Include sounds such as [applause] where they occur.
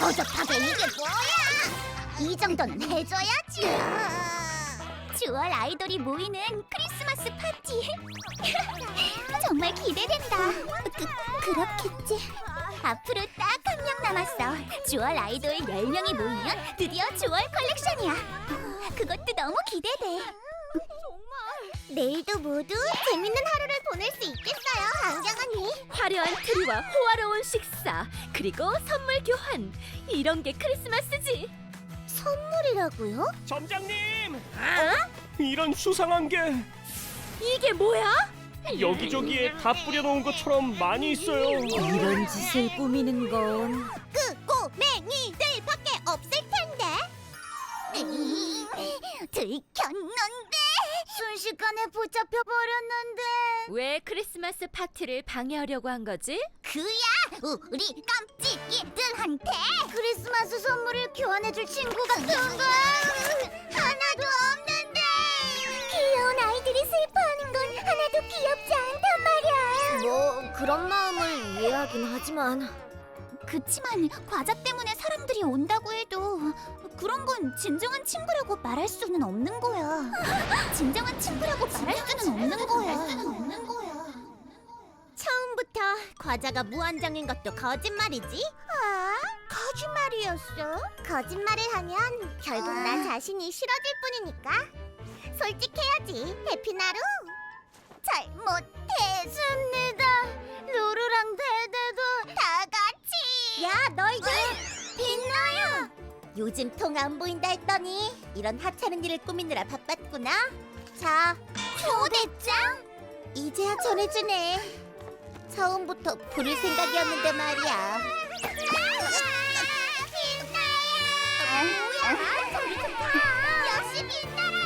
허접하게 이게 뭐야? 이 정도는 해줘야지. 주얼 아이돌이 모이는 크리스마스 파티. [laughs] 정말 기대된다. 그, 그렇겠지. 앞으로 딱 한 명 남았어. 주얼 아이돌 10명이 모이면 드디어 주얼 컬렉션이야. 그것도 너무 기대돼. 내일도 모두 재밌는 하루를 보낼 수 있겠어요, 안경 언니. 화려한 트리와 호화로운 식사 그리고 선물 교환 이런 게 크리스마스지 선물이라고요? 점장님! 이런 수상한 게 이게 뭐야? 여기저기에 다 뿌려놓은 것처럼 많이 있어요. 이런 짓을 꾸미는 건그 들켰는데 순식간에 붙잡혀 버렸는데. 왜 크리스마스 파티를 방해하려고 한 거지? 그야 우리 깜찍이들한테 크리스마스 선물을 교환해줄 친구가 누구 하나도 없는데. 귀여운 아이들이 슬퍼하는 건 하나도 귀엽지 않단 말이야. 뭐 그런 마음을 이해하긴 하지만. 그치만 과자 때문에 사람들이 온다고 해도 그런 건 진정한 친구라고 말할 수는 없는 거야. [laughs] 진정한 친구라고 말할 수는 없는 거야. 처음부터 과자가 무한정인 것도 거짓말이지? 아, 거짓말이었어? 거짓말을 하면 결국 나 자신이 싫어질 뿐이니까 솔직해야지, 해피나루. 잘못했습니다. 요. 요즘 통 안 보인다 했더니 이런 하찮은 일을 꾸미느라 바빴구나. 자, 초대장? 이제야 전해주네. 처음부터 부를 생각이었는데 말이야. 빛나요. 뭐야? 소리 좀 봐. 역시 빛나라.